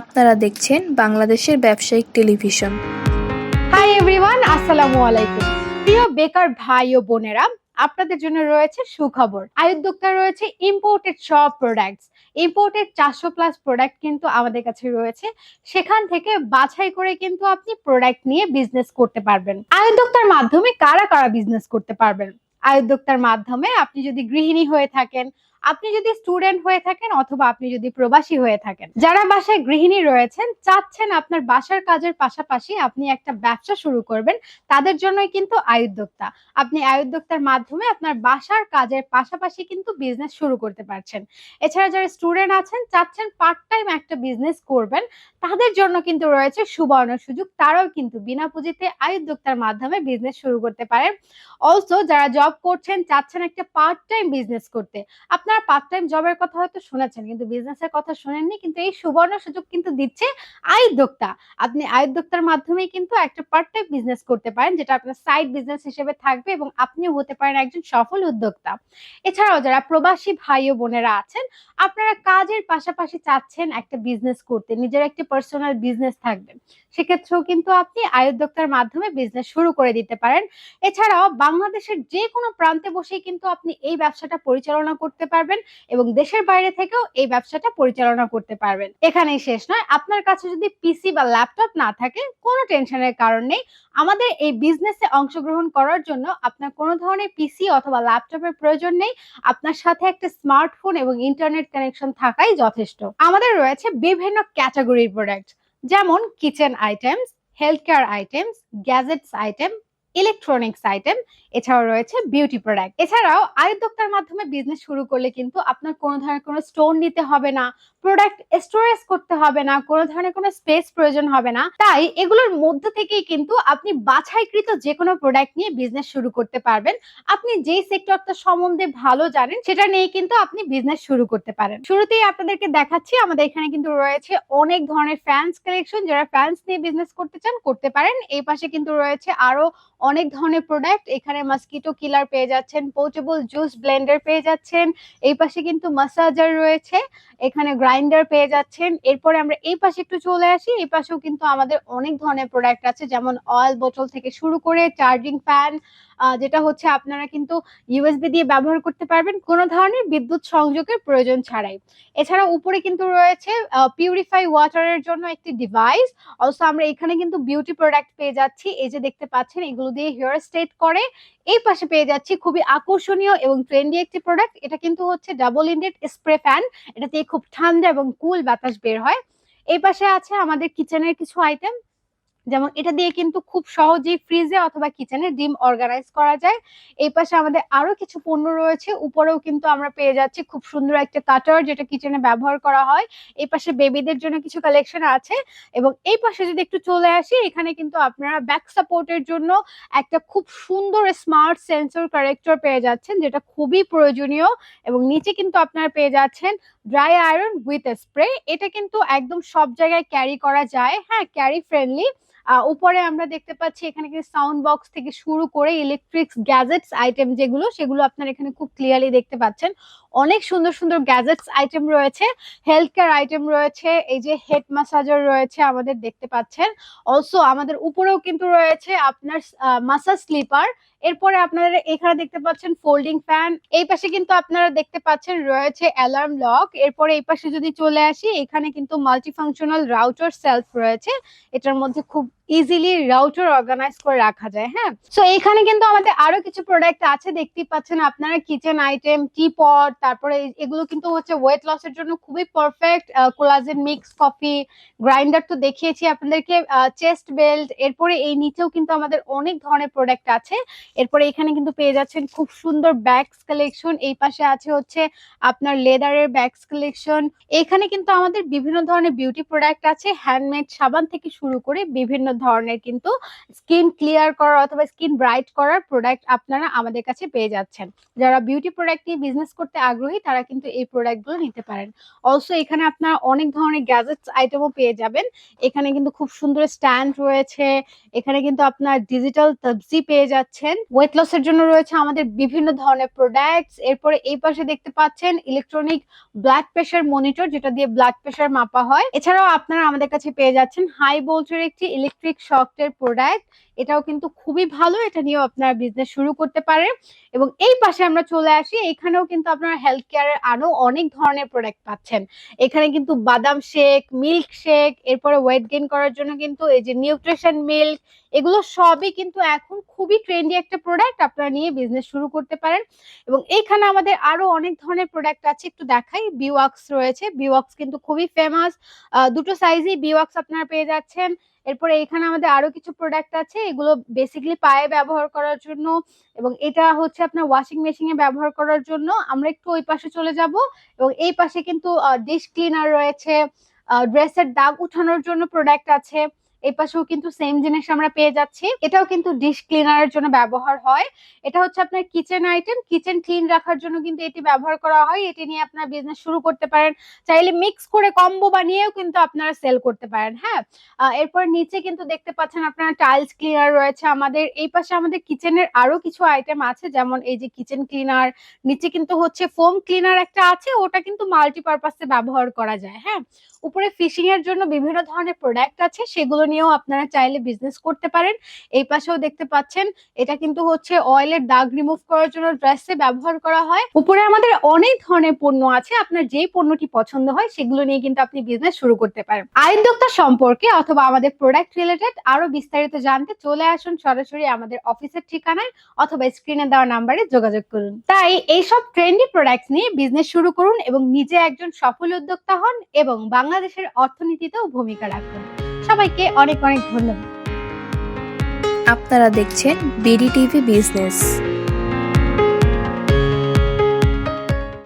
আপনারা দেখছেন বাংলাদেশের ব্যবসায়িক টেলিভিশন। হাই এভরিওয়ান আসসালামু আলাইকুম। প্রিয় বেকার ভাই ও বোনেরা, আপনাদের জন্য রয়েছে সুখবর। আয়োদ্যোক্তা রয়েছে ইম্পোর্টেড সব প্রোডাক্টস ইম্পোর্টেড চারশো প্লাস প্রোডাক্ট কিন্তু আমাদের কাছে রয়েছে। সেখান থেকে বাছাই করে কিন্তু আপনি প্রোডাক্ট নিয়ে বিজনেস করতে পারবেন। আয়োদ্যোক্তার মাধ্যমে কারা কারা বিজনেস করতে পারবেন? আয়োদ্যোক্তার মাধ্যমে আপনি যদি গৃহিণী হয়ে থাকেন আপনি যদি স্টুডেন্ট হয়ে থাকেন অথবা আপনি যদি প্রবাসী হয়ে থাকেন, যারা বাসায় গৃহিণী রয়েছেন, চাচ্ছেন আপনার বাসার কাজের পাশাপাশি আপনি একটা ব্যবসা শুরু করবেন, তাদের জন্যই কিন্তু আয়োদ্যোক্তা। আপনি আয়োদ্যোক্তার মাধ্যমে আপনার বাসার কাজের পাশাপাশি কিন্তু বিজনেস শুরু করতে পারছেন। এছাড়া যারা স্টুডেন্ট আছেন, চাচ্ছেন পার্ট টাইম একটা বিজনেস করবেন, তাদের জন্য কিন্তু রয়েছে সুবর্ণ সুযোগ। তারাও কিন্তু বিনা পুঁজিতে আয়োদ্যোক্তার মাধ্যমে বিজনেস শুরু করতে পারেন। অলসো যারা জব করছেন, চাচ্ছেন একটা পার্ট টাইম বিজনেস করতে, আপনারা পার্ট টাইম জবের কথা হয়তো শুনেছেন, কিন্তু বিজনেসের কথা শুনেননি, কিন্তু এই সুবর্ণ সুযোগ কিন্তু দিচ্ছে আয়োদ্যোক্তা আপনি আয়োদ্যোক্তার মাধ্যমেই কিন্তু একটা পার্ট টাইম বিজনেস করতে পারেন, যেটা আপনার সাইড বিজনেস হিসেবে থাকবে এবং আপনিও হতে পারেন একজন সফল উদ্যোক্তা। এছাড়াও যারা প্রবাসী ভাই ও বোনেরা আছেন, আপনারা কাজের পাশাপাশি চাচ্ছেন একটা বিজনেস করতে, নিজের একটি পার্সোনাল বিজনেস থাকবে। সেক্ষেত্রেও কিন্তু আপনি আয়োদ্যোক্তার মাধ্যমে বিজনেস শুরু করে দিতে পারেন। এছাড়াও বাংলাদেশের যে কোনো প্রান্তে বসেই কিন্তু আপনি এই ব্যবসাটা পরিচালনা করতে পারবেন এবং দেশের বাইরে থেকেও এই ব্যবসাটা পরিচালনা করতে পারবেন। এখানেই শেষ নয়, আপনার কাছে যদি পিসি বা ল্যাপটপ না থাকে, কোনো টেনশনের কারণ নেই। আমাদের এই বিজনেসে অংশগ্রহণ করার জন্য আপনার কোনো ধরনের পিসি অথবা ল্যাপটপের প্রয়োজন নেই। আপনার সাথে একটা স্মার্টফোন এবং ইন্টারনেট কানেকশন থাকাই যথেষ্ট। আমাদের রয়েছে বিভিন্ন ক্যাটাগরির প্রোডাক্ট যেমন kitchen items health care items gadgets item electronics item এছাড়াও রয়েছে বিউটি প্রোডাক্ট এছাড়াও আয়োদ্যোক্তার মাধ্যমে বিজনেস শুরু করলে কিন্তু আপনার কোনো ধরনের কোনো স্টোন নিতে হবে না প্রোডাক্ট স্টোরেজ করতে হবে না, কোনো ধরনের কোনো স্পেস প্রয়োজন হবে না। তাই এগুলোর মধ্যে থেকেই কিন্তু আপনি বাছাইকৃত যে কোনো প্রোডাক্ট নিয়ে বিজনেস শুরু করতে পারবেন। আপনি যেই সেক্টরটা সম্বন্ধে ভালো জানেন, সেটা নিয়ে কিন্তু আপনি বিজনেস শুরু করতে পারেন। শুরুতেই আপনাদেরকে দেখাচ্ছি, আমাদের এখানে কিন্তু রয়েছে অনেক ধরনের ফ্যান্স কালেকশন যারা ফ্যান্স নিয়ে বিজনেস করতে চান, করতে পারেন। এই পাশে কিন্তু রয়েছে আরও অনেক ধরনের প্রোডাক্ট এখানে মাস্কিটো কিলার পেয়ে যাচ্ছেন পোর্টেবল জুস ব্লেন্ডার পেয়ে যাচ্ছেন, এই পাশে কিন্তু মাসাজার রয়েছে, এখানে গ্রাইন্ডার পেয়ে যাচ্ছেন। এরপরে আমরা এই পাশে একটু চলে আসি, এই পাশেও কিন্তু আমাদের অনেক ধরনের প্রোডাক্ট আছে, যেমন অয়েল বোতল থেকে শুরু করে চার্জিং ফ্যান যেটা হচ্ছে আপনারা কিন্তু ইউএসবি দিয়ে ব্যবহার করতে পারবেন কোনো ধরনের বিদ্যুৎ সংযোগের প্রয়োজন ছাড়াই। এছাড়া উপরে কিন্তু রয়েছে পিউরিফাই ওয়াটারের জন্য একটি ডিভাইস অলসো আমরা এখানে কিন্তু বিউটি প্রোডাক্ট পেয়ে যাচ্ছি। এই যে দেখতে পাচ্ছেন, এগুলো দিয়ে হেয়ার স্ট্রেট করে। এই পাশে পেয়ে যাচ্ছি খুবই আকর্ষণীয় এবং ট্রেন্ডি একটি প্রোডাক্ট এটা কিন্তু হচ্ছে ডাবল ইন্ডেড স্প্রে ফ্যান এটা দিয়ে খুব ঠান্ডা এবং কুল বাতাস বের হয়। এই পাশে আছে আমাদের কিচেনের কিছু আইটেম যেমন এটা দিয়ে কিন্তু খুব সহজেই ফ্রিজে অথবা কিচেনে ডিম অর্গানাইজ করা যায়। এই পাশে আমাদের আরও কিছু পণ্য রয়েছে, উপরেও কিন্তু আমরা পেয়ে যাচ্ছি খুব সুন্দর একটা কাটার যেটা কিচেনে ব্যবহার করা হয়। এই পাশে বেবিদের জন্য কিছু কালেকশন আছে এবং এই পাশে যদি একটু চলে আসি, এখানে কিন্তু আপনারা ব্যাক সাপোর্টের জন্য একটা খুব সুন্দর স্মার্ট সেন্সর কারেক্টর পেয়ে যাচ্ছেন, যেটা খুবই প্রয়োজনীয় এবং নিচে কিন্তু আপনারা পেয়ে যাচ্ছেন ড্রাই আয়রন উইথ স্প্রে এটা কিন্তু একদম সব জায়গায় ক্যারি করা যায় হ্যাঁ ক্যারি ফ্রেন্ডলি উপরে আমরা দেখতে পাচ্ছি এখানে কিন্তু সাউন্ড বক্স থেকে শুরু করে ইলেকট্রিক গ্যাজেটস আইটেম যেগুলো, সেগুলো আপনারা এখানে খুব ক্লিয়ারলি দেখতে পাচ্ছেন। অনেক সুন্দর সুন্দর গ্যাজেটস আইটেম রয়েছে হেলথ কেয়ার আইটেম রয়েছে, এই যে হেড মাসাজার রয়েছে আমাদের দেখতে পাচ্ছেন। অলসো আমাদের উপরেও কিন্তু রয়েছে আপনার মাসাজ স্লিপার এরপরে আপনারা এখানে দেখতে পাচ্ছেন ফোল্ডিং ফ্যান এই পাশে কিন্তু আপনারা দেখতে পাচ্ছেন রয়েছে অ্যালার্ম লক এরপরে এই পাশে যদি চলে আসি, এখানে কিন্তু মাল্টি ফাংশনাল রাউটার সেলফ রয়েছে, এটার মধ্যে খুব ইজিলি রাউটার অর্গানাইজ করে রাখা যায় হ্যাঁ? সো এখানে কিন্তু আমাদের আরও কিছু প্রোডাক্ট আছে, দেখতেই পাচ্ছেন আপনারা কিচেন আইটেম টি পট তারপরে এগুলো কিন্তু হচ্ছে ওয়েট লসের জন্য খুবই perfect collagen mix coffee grinder তো দেখিয়েছি আপনাদেরকে চেস্ট বেল্ট এরপরে এই নিচেও কিন্তু আমাদের অনেক ধরনের প্রোডাক্ট আছে। এরপরে এখানে কিন্তু পেয়ে যাচ্ছেন খুব সুন্দর ব্যাগস কালেকশন এই পাশে আছে হচ্ছে আপনার লেদারের ব্যাগস কালেকশন এখানে কিন্তু আমাদের বিভিন্ন ধরনের বিউটি প্রোডাক্ট আছে হ্যান্ডমেড সাবান থেকে শুরু করে বিভিন্ন ধরনের কিন্তু স্কিন ক্লিয়ার করার অথবা স্কিন ব্রাইট করার প্রোডাক্ট আপনারা আমাদের কাছে পেয়ে যাচ্ছেন। যারা বিউটি প্রোডাক্ট নিয়ে বিজনেস করতে আগ্রহী, তারা কিন্তু এই প্রোডাক্টগুলো নিতে পারেন। অলসো এখানে আপনারা অনেক ধরনের গ্যাজেটস আইটেমও পেয়ে যাবেন। এখানে কিন্তু খুব সুন্দর স্ট্যান্ড রয়েছে। এখানে কিন্তু আপনার ডিজিটাল তবজি পেয়ে যাচ্ছেন। ওয়েট লসের জন্য রয়েছে আমাদের বিভিন্ন ধরনের প্রোডাক্টস এরপরে এই পাশে দেখতে পাচ্ছেন ইলেকট্রনিক ব্লাড প্রেশার মনিটর যেটা দিয়ে ব্লাড প্রেশার মাপা হয়। এছাড়াও আপনারা আমাদের কাছে পেয়ে যাচ্ছেন হাই ভোল্টের একটি ইলেকট্রিক শকের প্রোডাক্ট এটাও কিন্তু খুবই ভালো। এটা নিয়েও আপনারা বিজনেস শুরু করতে পারেন। এবং এই পাশে আমরা চলে আসি। এখানেও কিন্তু আপনারা হেলথ কেয়ারের আরও অনেক ধরনের প্রোডাক্ট পাচ্ছেন। এখানে কিন্তু বাদাম শেক মিল্ক শেক এরপরে ওয়েট গেইন করার জন্য কিন্তু এই যে নিউট্রিশন মিল্ক এগুলো সবই কিন্তু এখন খুবই ট্রেন্ডি একটা প্রোডাক্ট আপনারা নিয়ে বিজনেস শুরু করতে পারেন। এবং এইখানে আমাদের আরও অনেক ধরনের প্রোডাক্ট আছে। একটু দেখাই। বিওয়াক্স রয়েছে। বিওয়াক্স কিন্তু খুবই ফেমাস দুটো সাইজেই বিওয়াক্স আপনারা পেয়ে যাচ্ছেন। এরপরে এখানে আমাদের আরও কিছু প্রোডাক্ট আছে, এগুলো বেসিক্যালি পায়ে ব্যবহার করার জন্য এবং এটা হচ্ছে আপনার ওয়াশিং মেশিনে ব্যবহার করার জন্য। আমরা একটু ওই পাশে চলে যাব এবং এই পাশে কিন্তু ডিশ ক্লিনার রয়েছে ড্রেসের দাগ উঠানোর জন্য প্রোডাক্ট আছে। এই পাশেও কিন্তু সেম জিনিস আমরা পেয়ে যাচ্ছি। এটাও কিন্তু ডিশ ক্লিনারের জন্য ব্যবহার হয়। এটা হচ্ছে আপনার কিচেন আইটেম কিচেন ক্লিন রাখার জন্য কিন্তু এটি ব্যবহার করা হয়। এটি নিয়ে আপনার বিজনেস শুরু করতে পারেন। চাইলে মিক্স করে কম্বো বানিয়েও কিন্তু আপনারা সেল করতে পারেন হ্যাঁ? এরপর নিচে কিন্তু দেখতে পাচ্ছেন আপনারা টাইলস ক্লিনার রয়েছে আমাদের। এই পাশে আমাদের কিচেনের আরও কিছু আইটেম আছে, যেমন এই যে কিচেন ক্লিনার নিচে কিন্তু হচ্ছে ফোম ক্লিনার একটা আছে, ওটা কিন্তু মাল্টিপারপাসে ব্যবহার করা যায় হ্যাঁ? উপরে ফিশিং এর জন্য বিভিন্ন ধরনের প্রোডাক্ট আছে, সেগুলো নিয়েও আপনারা চাইলে বিজনেস করতে পারেন। এই পাশেও দেখতে পাচ্ছেন, এটা কিন্তু হচ্ছে অয়েলের দাগ রিমুভ করার জন্য ড্রেসে ব্যবহার করা হয়। উপরে আমাদের অনেক ধরনের পণ্য আছে, আপনার যেই পণ্যটি পছন্দ হয় সেগুলো নিয়ে কিন্তু আপনি বিজনেস শুরু করতে পারেন। আয়োদ্যোক্তা সম্পর্কে অথবা আমাদের প্রোডাক্ট রিলেটেড আরও বিস্তারিত জানতে চলে আসুন সরাসরি আমাদের অফিসের ঠিকানায় অথবা স্ক্রিনে দেওয়া নাম্বারে যোগাযোগ করুন। তাই এইসব ট্রেন্ডি প্রোডাক্টস নিয়ে বিজনেস শুরু করুন এবং নিজে একজন সফল উদ্যোক্তা হন এবং বাংলাদেশের অর্থনীতিতেও ভূমিকা রাখুন সবাইকে অনেক অনেক ধন্যবাদ। আপনারা দেখছেন বিডি টিভি বিজনেস।